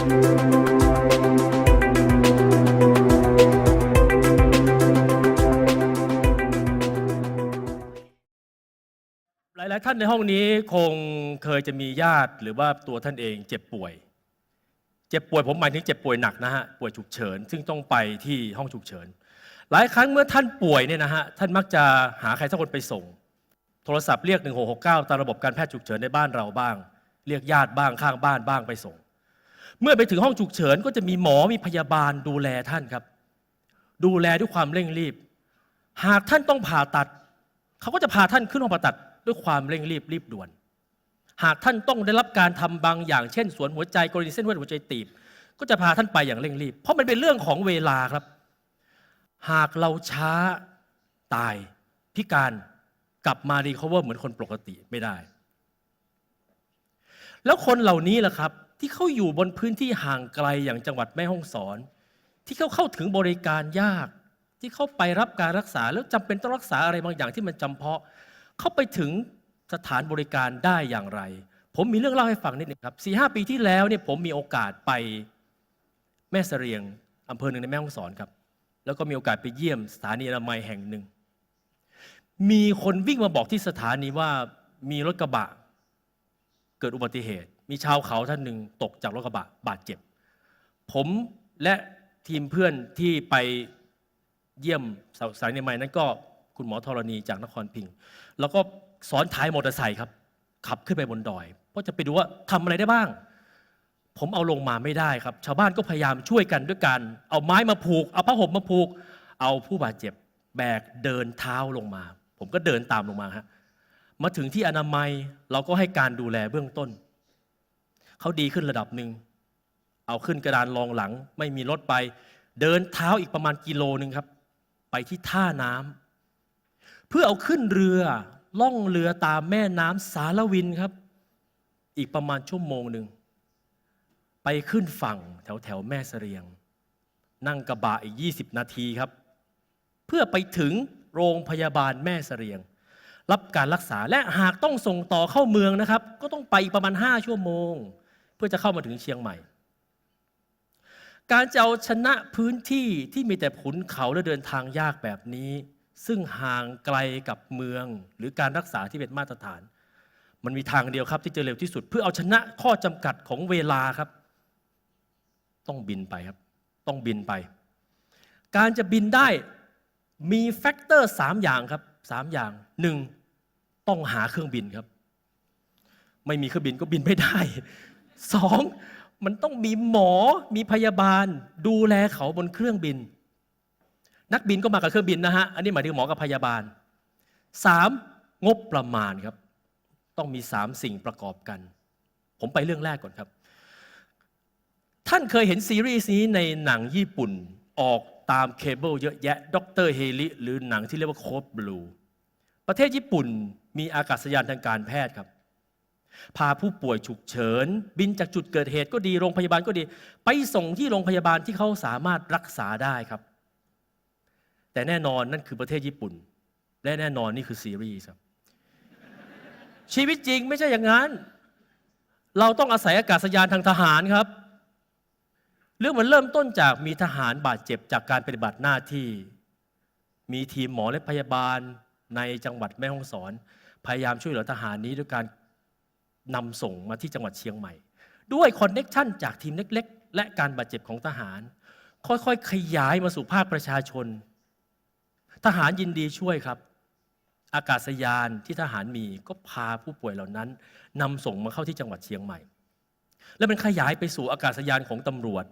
หลาย ๆ ท่านในห้องนี้คงเคยจะมีญาติหรือว่าตัวท่านเองเจ็บป่วย เจ็บป่วยผมหมายถึงเจ็บป่วยหนักนะฮะป่วยฉุกเฉิน ซึ่งต้องไปที่ห้องฉุกเฉิน หลายครั้งเมื่อท่านป่วยเนี่ยนะฮะท่านมักจะหาใครสักคนไปส่ง โทรศัพท์เรียก 1669 ตามระบบการแพทย์ฉุกเฉินในบ้านเราบ้าง เรียกญาติบ้างข้างบ้านบ้างไปส่ง เมื่อไปถึงห้องฉุกเฉินก็จะมีหมอมีพยาบาลดูแลท่านครับ ดูแลด้วยความเร่งรีบ หากท่านต้องผ่าตัด เขาก็จะพาท่านขึ้นห้องผ่าตัดด้วยความเร่งรีบรีบด่วน หากท่านต้องได้รับการทำบางอย่างเช่น สวนหัวใจกรณีเส้นเลือดหัวใจตีบ ก็จะพาท่านไปอย่างเร่งรีบ เพราะมันเป็นเรื่องของเวลาครับ หากเราช้าตายพิการกลับมารีคอเวอร์เหมือนคนปกติไม่ได้ แล้วคนเหล่านี้ล่ะครับ ที่เขาอยู่บนพื้นที่ห่างไกลอย่างจังหวัดแม่ฮ่องสอน ที่เขาเข้าถึงบริการยาก ที่เขาไปรับการรักษาแล้วจำเป็นต้องรักษาอะไรบางอย่างที่มันจำเพาะ เขาไปถึงสถานบริการได้อย่างไร ผมมีเรื่องเล่าให้ฟังนิดหนึงครับสี่ห้าปีที่แล้วเนี่ยผมมีโอกาสไปแม่เสรียงอำเภอหนึ่งในแม่ฮ่องสอนครับ แล้วก็มีโอกาสไปเยี่ยมสถานีอนามัยแห่งหนึ่ง มีคนวิ่งมาบอกที่สถานีว่ามีรถกระบะ เกิดอุบัติเหตุ มีชาวเขาท่านหนึ่งตกจากรถกระบะบาดเจ็บ ผมและทีมเพื่อนที่ไปเยี่ยมสายในไม้นั้นก็คุณหมอธรณีจากนครพิงค์แล้วก็สอนท้ายมอเตอร์ไซค์ครับ ขับขึ้นไปบนดอยเพราะจะไปดูว่าทำอะไรได้บ้าง ผมเอาลงมาไม่ได้ครับ ชาวบ้านก็พยายามช่วยกันด้วยการเอาไม้มาผูก เอาผ้าห่มมาผูก เอาผู้บาดเจ็บแบกเดินเท้าลงมา ผมก็เดินตามลงมาฮะมาถึงที่อนามัยเราก็ให้การดูแลเบื้องต้น เขาดีขึ้นระดับหนึ่ง เอาขึ้นกระดานรองหลัง ไม่มีรถไป เดินเท้าอีกประมาณกิโลหนึ่งครับ ไปที่ท่าน้ำเพื่อเอาขึ้นเรือล่องเรือตามแม่น้ำสารวินครับ อีกประมาณชั่วโมงหนึ่ง ไปขึ้นฝั่งแถวแถวแม่เสรียง นั่งกระบะอีก 20 นาทีครับ เพื่อไปถึงโรงพยาบาลแม่เสรียง รับการรักษาและหากต้องส่งต่อเข้าเมืองนะครับ ก็ต้องไปอีกประมาณ 5 ชั่วโมง พื่อจะเข้ามาถึงเชียงใหม่ การจะเอาชนะพื้นที่ที่มีแต่ขุนเขาและเดินทางยากแบบนี้ ซึ่งห่างไกลกับเมืองหรือการรักษาที่เป็นมาตรฐาน มันมีทางเดียวครับที่จะเร็วที่สุด เพื่อเอาชนะข้อจำกัดของเวลาครับ ต้องบินไปครับ ต้องบินไป การจะบินได้มีแฟกเตอร์สามอย่างครับสามอย่างหนึ่งต้องหาเครื่องบินครับ ไม่มีเครื่องบินก็บินไม่ได้ สองมันต้องมีหมอมีพยาบาล ดูแลเขาบนเครื่องบิน นักบินก็มากับเครื่องบินนะฮะ อันนี้หมายถึงหมอกับพยาบาลสามงบประมาณครับ ต้องมีสามสิ่งประกอบกัน ผมไปเรื่องแรกก่อนครับ ท่านเคยเห็นซีรีส์นี้ในหนังญี่ปุ่นออกตามเคเบิลเยอะแยะด็อกเตอร์เฮลิหรือหนังที่เรียกว่าโคบลูประเทศญี่ปุ่นมีอากาศยานทางการแพทย์ครับ พาผู้ป่วยฉุกเฉิน บินจากจุดเกิดเหตุก็ดีโรงพยาบาลก็ดี ไปส่งที่โรงพยาบาลที่เขาสามารถรักษาได้ครับ แต่แน่นอนนั่นคือประเทศญี่ปุ่น และแน่นอนนี่คือซีรีส์ครับ ชีวิตจริงไม่ใช่อย่างนั้น เราต้องอาศัยอากาศยานทางทหารครับ เรื่องมันเริ่มต้นจากมีทหารบาดเจ็บจากการปฏิบัติหน้าที่ มีทีมหมอและพยาบาลในจังหวัดแม่ฮ่องสอน พยายามช่วยเหลือทหารนี้ด้วยการ นำส่งมาที่จังหวัดเชียงใหม่ ด้วยคอนเน็กชันจากทีมเล็ก ๆ และการบาดเจ็บของทหาร ค่อยๆ ขยายมาสู่ภาคประชาชน ทหารยินดีช่วยครับ อากาศยานที่ทหารมีก็พาผู้ป่วยเหล่านั้นนำส่งมาเข้าที่จังหวัดเชียงใหม่ และมันขยายไปสู่อากาศยานของตำรวจ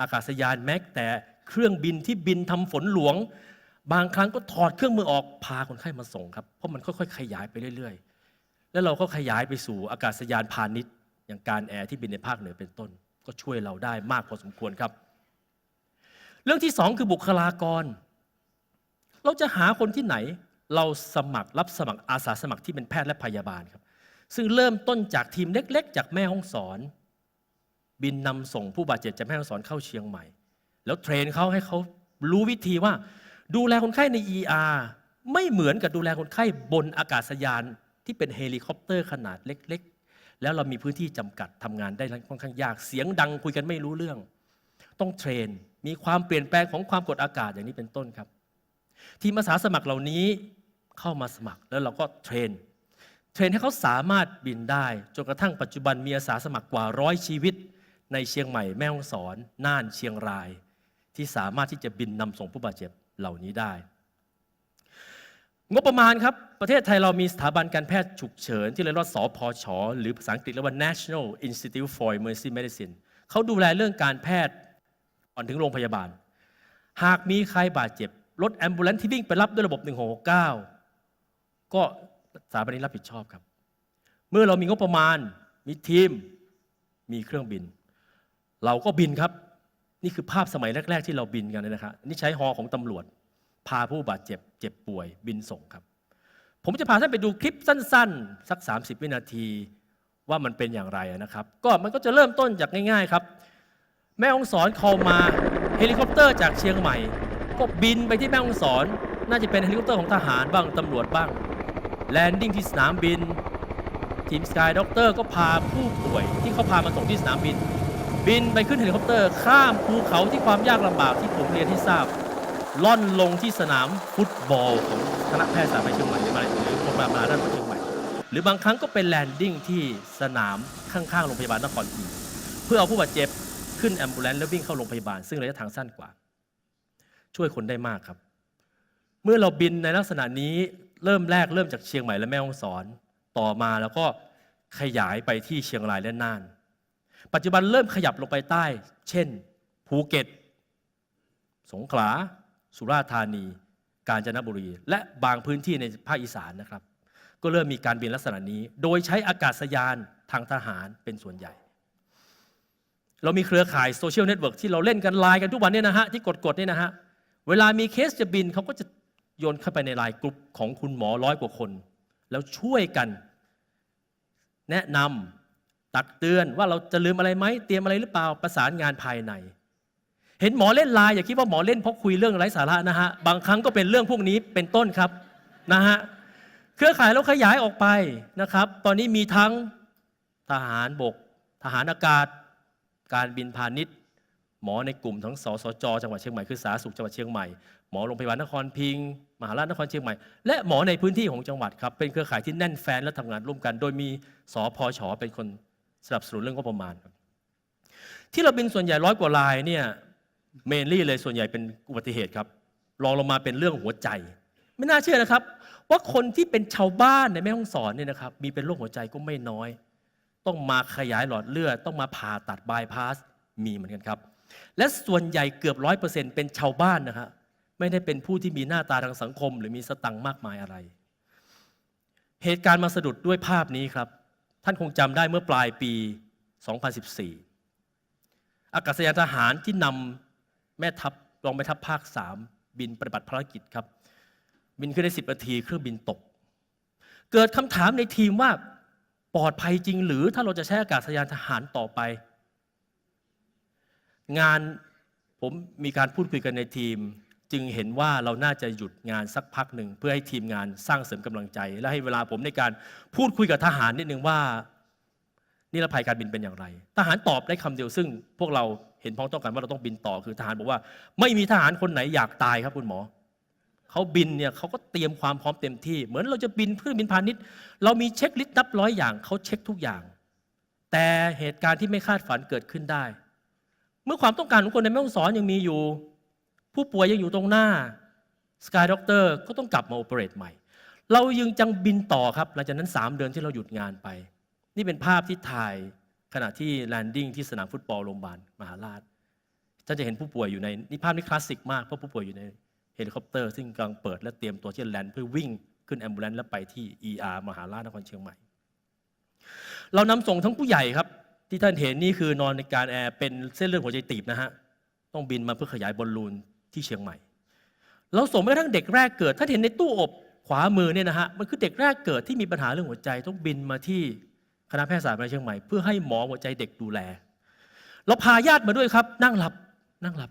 อากาศยานแม้แต่เครื่องบินที่บินทำฝนหลวงบางครั้งก็ถอดเครื่องมือออกพาคนไข้มาส่งครับ เพราะมันค่อยๆ ขยายไปเรื่อย ๆ แล้วเราก็ขยายไปสู่อากาศยานพาณิชย์อย่างการแอร์ที่บินในภาคเหนือเป็นต้น ก็ช่วยเราได้มากพอสมควรครับ เรื่องที่สองคือบุคลากร เราจะหาคนที่ไหน เราสมัครรับสมัครอาสาสมัครที่เป็นแพทย์และพยาบาลครับ ซึ่งเริ่มต้นจากทีมเล็ก ๆ จากแม่ห้องสอน บินนำส่งผู้บาดเจ็บจากแม่ฮ่องสอนเข้าเชียงใหม่ แล้วเทรนเขาให้เขารู้วิธีว่า ดูแลคนไข้ใน ER ไม่เหมือนกับดูแลคนไข้บนอากาศยาน ที่เป็นเฮลิคอปเตอร์ขนาดเล็ก ๆ แล้วเรามีพื้นที่จำกัดทำงานได้ค่อนข้างยากเสียงดังคุยกันไม่รู้เรื่อง ต้องเทรน มีความเปลี่ยนแปลงของความกดอากาศอย่างนี้เป็นต้นครับ ทีมอาสาสมัครเหล่านี้เข้ามาสมัครแล้วเราก็เทรน เทรนให้เขาสามารถบินได้จนกระทั่งปัจจุบันมีอาสาสมัครกว่าร้อยชีวิต ในเชียงใหม่แม่ฮ่องสอน น่านเชียงราย ที่สามารถที่จะบินนำส่งผู้บาดเจ็บเหล่านี้ได้ งบประมาณครับ ประเทศไทยเรามีสถาบันการแพทย์ฉุกเฉิน ที่เรียกว่าสพช หรือภาษาอังกฤษเรียกว่า National Institute for Emergency Medicine เขาดูแลเรื่องการแพทย์ก่อนถึงโรงพยาบาล หากมีใครบาดเจ็บ รถแอมบูเลนที่วิ่งไปรับด้วยระบบ 1669 ก็สถาบันนี้รับผิดชอบครับ เมื่อเรามีงบประมาณ มีทีม มีเครื่องบิน เราก็บินครับ นี่คือภาพสมัยแรก ๆ ที่เราบินกันนะครับนี่ใช้ฮอของตำรวจ พาผู้บาดเจ็บเจ็บป่วยบินส่งครับ ผมจะพาท่านไปดูคลิปสั้น ๆ สัก 30 วินาทีว่ามันเป็นอย่างไรนะครับ ก็มันก็จะเริ่มต้นจากง่ายๆครับ แม่องสอนคอลมาเฮลิคอปเตอร์จากเชียงใหม่ ก็บินไปที่แม่องสอนน่าจะเป็นเฮลิคอปเตอร์ของทหารบ้างตำรวจบ้างแลนดิ้งที่สนามบิน ทีมสกายด็อกเตอร์ก็พาผู้ป่วยที่เขาพามาส่งที่สนามบิน บินไปขึ้นเฮลิคอปเตอร์ ข้ามภูเขาที่ความยากลำบากที่ผมเรียนให้ทราบ ล่อนลงที่สนามฟุตบอลของคณะแพทยศาสตร์มหาวิทยาลัยเชียงใหม่หรืออะไรหรือโรงพยาบาลมหาราชเชียงใหม่ หรือบางครั้งก็เป็นแลนดิ้งที่สนามข้างๆโรงพยาบาลนครพิงค์เพื่อเอาผู้บาดเจ็บขึ้นแอมบูเลนซ์แล้ววิ่งเข้าโรงพยาบาล ซึ่งระยะทางสั้นกว่า ช่วยคนได้มากครับ เมื่อเราบินในลักษณะนี้เริ่มแรกเริ่มจากเชียงใหม่และแม่ฮ่องสอนต่อมาแล้วก็ขยายไปที่เชียงรายและน่าน ปัจจุบันเริ่มขยับลงไปใต้ เช่น ภูเก็ต สงขลา สุราษฎร์ธานี กาญจนบุรี และบางพื้นที่ในภาคอีสานนะครับ ก็เริ่มมีการบินลักษณะนี้ โดยใช้อากาศยานทางทหารเป็นส่วนใหญ่ เรามีเครือข่ายโซเชียลเน็ตเวิร์กที่เราเล่นกันไลน์กันทุกวันเนี่ยนะฮะที่กดๆเนี่ยนะฮะเวลามีเคสจะบินเขาก็จะโยนเข้าไปในไลน์กลุ่มของคุณหมอร้อยกว่าคน แล้วช่วยกัน แนะนำตักเตือนว่าเราจะลืมอะไรไหมเตรียมอะไรหรือเปล่าประสานงานภายใน เห็นหมอเล่นไลน์อย่าคิดว่าหมอเล่นเพราะคุยเรื่องไร้สาระนะฮะ บางครั้งก็เป็นเรื่องพวกนี้เป็นต้นครับนะฮะ เครือข่ายเราขยายออกไปนะครับ ตอนนี้มีทั้งทหารบก ทหารอากาศ การบินพาณิชย์ หมอในกลุ่มทั้งสสจ จังหวัดเชียงใหม่คือสาธารณสุขจังหวัดเชียงใหม่ หมอโรงพยาบาลนครพิงค์มหาราชนครเชียงใหม่ และหมอในพื้นที่ของจังหวัดครับ เป็นเครือข่ายที่แน่นแฟ้นและทำงานร่วมกัน โดยมีสพชเป็นคนสนับสนุนเรื่องงบประมาณ ที่เราบินส่วนใหญ่ร้อยกว่าลายเนี่ย เมนลี่เลยส่วนใหญ่เป็นอุบัติเหตุครับรองลงมาเป็นเรื่องหัวใจ ไม่น่าเชื่อนะครับ ว่าคนที่เป็นชาวบ้านในแม่ฮ่องสอนเนี่ยนะครับ มีเป็นโรคหัวใจก็ไม่น้อย ต้องมาขยายหลอดเลือด ต้องมาผ่าตัดบายพาสมีเหมือนกันครับ และส่วนใหญ่เกือบร้อยเปอร์เซ็นต์เป็นชาวบ้านนะครับไม่ได้เป็นผู้ที่มีหน้าตาทางสังคม หรือมีสตังค์มากมายอะไร เหตุการณ์มาสะดุดด้วยภาพนี้ครับ ท่านคงจำได้เมื่อปลายปี 2014 อากาศยานทหารที่นำ แม่ทัพรองแม่ทัพภาค 3 บินปฏิบัติภารกิจครับ บินขึ้นได้10นาทีเครื่องบินตก เกิดคำถามในทีมว่าปลอดภัยจริง หรือถ้าเราจะใช้อากาศยานทหารต่อไป งานผมมีการพูดคุยกันในทีม จึงเห็นว่าเราน่าจะหยุดงานสักพักหนึ่ง เพื่อให้ทีมงานสร้างเสริมกำลังใจ และให้เวลาผมในการพูดคุยกับทหารนิดนึงว่านิรภัยการบินเป็นอย่างไร ทหารตอบได้คำเดียวซึ่งพวกเรา เห็นพ้องต้องกันว่าเราต้องบินต่อคือทหารบอกว่า ไม่มีทหารคนไหนอยากตายครับคุณหมอเขาบินเนี่ยเขาก็เตรียมความพร้อมเต็มที่ เหมือนเราจะบินเพื่อบินพาณิชย์ เรามีเช็คลิสต์นับร้อยอย่างเขาเช็คทุกอย่าง แต่เหตุการณ์ที่ไม่คาดฝันเกิดขึ้นได้ เมื่อความต้องการของคนในแม่ฮ่องสอนยังมีอยู่ ผู้ป่วยยังอยู่ตรงหน้าสกายด็อกเตอร์ก็ต้องกลับมาโอเปเรตใหม่ เรายังจังบินต่อครับหลังจากนั้น 3 เดือนที่เราหยุดงานไป นี่เป็นภาพที่ถ่าย ขณะที่แลนดิ้งที่สนามฟุตบอลโรงพยาบาลมหาราชท่านจะเห็นผู้ป่วยอยู่ในนี่ภาพนี้คลาสสิกมากเพราะผู้ป่วยอยู่ในเฮลิคอปเตอร์ซึ่งกำลังเปิดและเตรียมตัวที่จะแลนด์เพื่อวิ่งขึ้นแอมบูเลนซ์แล้วไปที่ ER มหาราชนครเชียงใหม่ เรานำส่งทั้งผู้ใหญ่ครับ ที่ท่านเห็นนี่คือนอนในการแอร์เป็นเส้นเลือดหัวใจตีบนะฮะต้องบินมาเพื่อขยายบอลลูนที่เชียงใหม่ เราส่งไปกระทั่งเด็กแรกเกิดถ้านเห็นในตู้อบขวามือเนี่ยนะฮะมันคือเด็กแรกเกิดที่มีปัญหาเรื่องหัวใจต้องบินมาที่ คณะแพทยศาสตร์มหาวิทยาลัยเชียงใหม่เพื่อให้หมอหัวใจเด็กดูแล เราพาญาติมาด้วยครับ นั่งหลับนั่งหลับ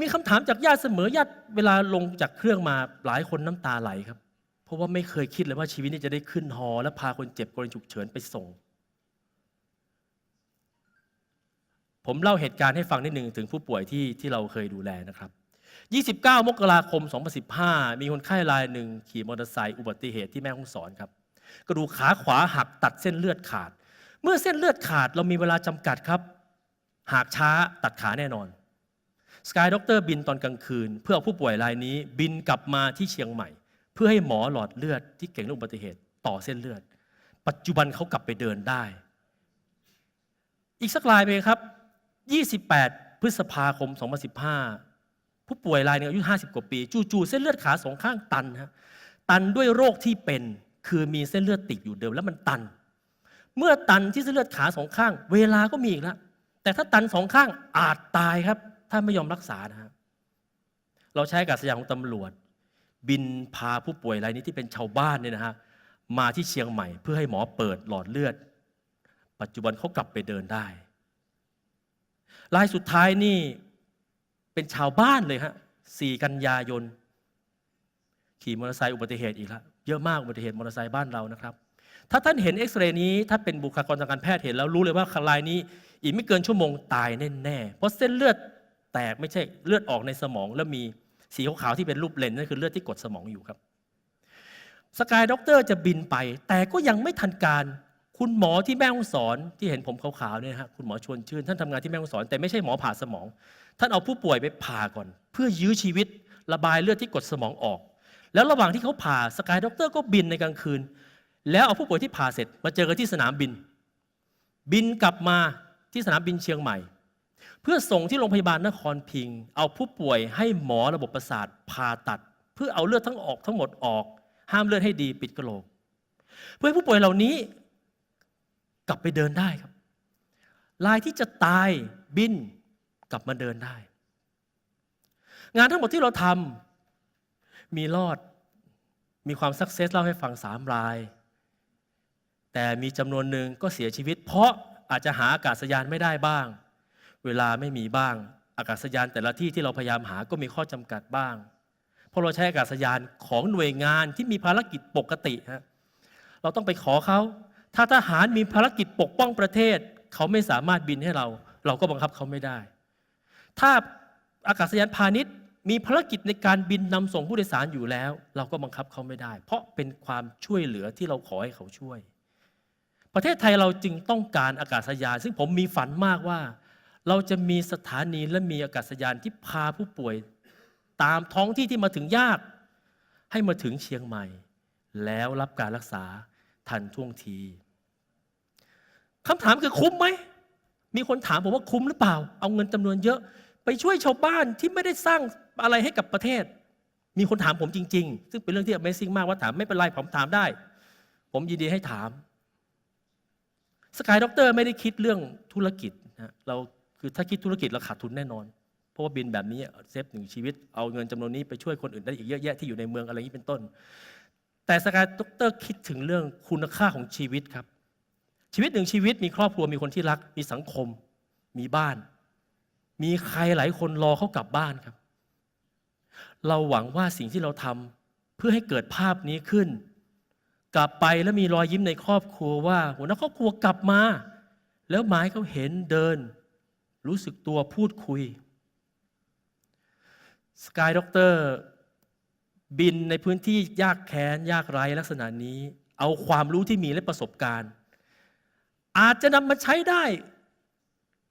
มีคำถามจากญาติเสมอญาติเวลาลงจากเครื่องมาหลายคนน้ำตาไหลครับ เพราะว่าไม่เคยคิดเลยว่าชีวิตนี้จะได้ขึ้นฮอ และพาคนเจ็บกรณีฉุกเฉินไปส่ง ผมเล่าเหตุการณ์ให้ฟังนิดหนึ่งถึงผู้ป่วยที่ที่เราเคยดูแลนะครับ29 มกราคม 2015 มีคนไข้รายหนึ่งขี่มอเตอร์ไซค์อุบัติเหตุที่แม่ฮ่องสอนครับ กระดูกขาขวาหักตัดเส้นเลือดขาด เมื่อเส้นเลือดขาดเรามีเวลาจำกัดครับ หากช้าตัดขาแน่นอนสกายด็อกเตอร์บินตอนกลางคืน เพื่อเอาผู้ป่วยรายนี้บินกลับมาที่เชียงใหม่ เพื่อให้หมอหลอดเลือดที่เก่งเรื่องอุบัติเหตุต่อเส้นเลือด ปัจจุบันเขากลับไปเดินได้ อีกสักรายไปครับ 28 พฤษภาคม 2015 ผู้ป่วยรายนึงอายุ 50 กว่าปี จู่ๆเส้นเลือดขาสองข้างตันฮะตันด้วยโรคที่เป็น คือมีเส้นเลือดติดอยู่เดิมแล้วมันตัน เมื่อตันที่เส้นเลือดขาสองข้าง เวลาก็มีอีกแล้วแต่ถ้าตันสองข้างอาจตายครับ ถ้าไม่ยอมรักษานะครับเราใช้กาศยานของตำรวจ บินพาผู้ป่วยรายนี้ที่เป็นชาวบ้านเนี่ยนะฮะมาที่เชียงใหม่ เพื่อให้หมอเปิดหลอดเลือด ปัจจุบันเขากลับไปเดินได้รายสุดท้ายนี่เป็นชาวบ้านเลยฮะสี่กันยายน ขี่มอเตอร์ไซค์อุบัติเหตุอีกแล้ว เยอะมากอุบัติเหตุมอเตอร์ไซค์บ้านเรานะครับ ถ้าท่านเห็นเอ็กซเรย์นี้ ถ้าเป็นบุคลากรทางการแพทย์เห็นแล้วรู้เลยว่ารายนี้อีกไม่เกินชั่วโมงตายแน่ๆเพราะเส้นเลือดแตกไม่ใช่เลือดออกในสมองแล้วมีสีขาวๆที่เป็นรูปเลนนั่นคือเลือดที่กดสมองอยู่ครับสกายด็อกเตอร์จะบินไป แต่ก็ยังไม่ทันการ คุณหมอที่แม่ฮ่องสอนที่เห็นผมขาวๆเนี่ยฮะคุณหมอชวนชื่น ท่านทำงานที่แม่ฮ่องสอนแต่ไม่ใช่หมอผ่าสมอง ท่านเอาผู้ป่วยไปผ่าก่อน เพื่อยื้อชีวิตระบายเลือดที่กดสมองออก แล้วระหว่างที่เขาผ่าสกายด็อกเตอร์ก็บินในกลางคืน แล้วเอาผู้ป่วยที่ผ่าเสร็จมาเจอกันที่สนามบิน บินกลับมาที่สนามบินเชียงใหม่ เพื่อส่งที่โรงพยาบาลนครพิงค์เอาผู้ป่วยให้หมอระบบประสาทผ่าตัด เพื่อเอาเลือดทั้งออกทั้งหมดออก ห้ามเลือดให้ดีปิดกระโหลก เพื่อให้ผู้ป่วยเหล่านี้กลับไปเดินได้ครับรายที่จะตายบินกลับมาเดินได้ งานทั้งหมดที่เราทำ มีรอดมีความสักเซสเล่าให้ฟังสามราย แต่มีจำนวนหนึ่งก็เสียชีวิต เพราะอาจจะหาอากาศยานไม่ได้บ้าง เวลาไม่มีบ้าง อากาศยานแต่ละที่ที่เราพยายามหาก็มีข้อจำกัดบ้าง เพราะเราใช้อากาศยานของหน่วยงานที่มีภารกิจปกติฮะเราต้องไปขอเขาถ้าทหารมีภารกิจปกป้องประเทศ เขาไม่สามารถบินให้เรา เราก็บังคับเขาไม่ได้ ถ้าอากาศยานพาณิชย์ มีภารกิจในการบินนำส่งผู้โดยสารอยู่แล้ว เราก็บังคับเขาไม่ได้ เพราะเป็นความช่วยเหลือที่เราขอให้เขาช่วย ประเทศไทยเราจึงต้องการอากาศยาน ซึ่งผมมีฝันมากว่า เราจะมีสถานีและมีอากาศยานที่พาผู้ป่วย ตามท้องที่ที่มาถึงยาก ให้มาถึงเชียงใหม่ แล้วรับการรักษาทันท่วงทีคำถามคือคุ้มไหมมีคนถามผมว่าคุ้มหรือเปล่า เอาเงินจำนวนเยอะ ไปช่วยชาวบ้านที่ไม่ได้สร้างอะไรให้กับประเทศ มีคนถามผมจริง ๆ ซึ่งเป็นเรื่องที่ Amazing มากว่าถามไม่เป็นไรผมถามได้ ผมยินดีให้ถามสกายด็อกเตอร์ไม่ได้คิดเรื่องธุรกิจนะเราคือถ้าคิดธุรกิจเราขาดทุนแน่นอน เพราะว่าบินแบบนี้เซฟหนึ่งชีวิต เอาเงินจำนวนนี้ไปช่วยคนอื่นได้อีกเยอะแยะที่อยู่ในเมืองอะไรอย่างนี้เป็นต้น แต่สกายด็อกเตอร์คิดถึงเรื่องคุณค่าของชีวิตครับ ชีวิตหนึ่งชีวิตมีครอบครัวมีคนที่รัก มีสังคม มีบ้าน มีใครหลายคนรอเขากลับบ้านครับ เราหวังว่าสิ่งที่เราทำเพื่อให้เกิดภาพนี้ขึ้น กลับไปแล้วมีรอยยิ้มในครอบครัวว่าหัวหน้าครอบครัวกลับมา แล้วหมายเขาเห็นเดิน รู้สึกตัวพูดคุยสกายด็อกเตอร์บินในพื้นที่ยากแค้น ยากไร้ลักษณะนี้ เอาความรู้ที่มีและประสบการณ์ อาจจะนำมาใช้ได้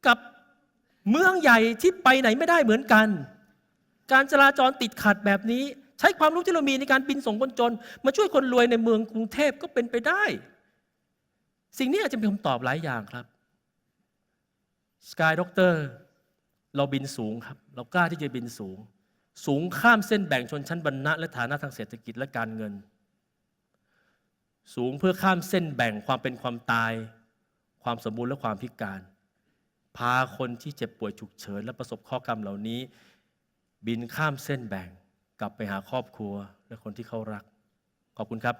กับ เมืองใหญ่ที่ไปไหนไม่ได้เหมือนกัน การจราจรติดขัดแบบนี้ ใช้ความรู้ที่เรามีในการบินส่งคนจน มาช่วยคนรวยในเมืองกรุงเทพก็เป็นไปได้ สิ่งนี้อาจจะเป็นคำตอบหลายอย่างครับสกายด็อกเตอร์เราบินสูงครับ เรากล้าที่จะบินสูง สูงข้ามเส้นแบ่งชนชั้นบรรณะและฐานะทางเศรษฐกิจและการเงิน สูงเพื่อข้ามเส้นแบ่งความเป็นความตาย ความสมบูรณ์และความพิการ พาคนที่เจ็บป่วยฉุกเฉิน และประสบข้อกรรมเหล่านี้ บินข้ามเส้นแบ่ง กลับไปหาครอบครัวและคนที่เขารัก ขอบคุณครับ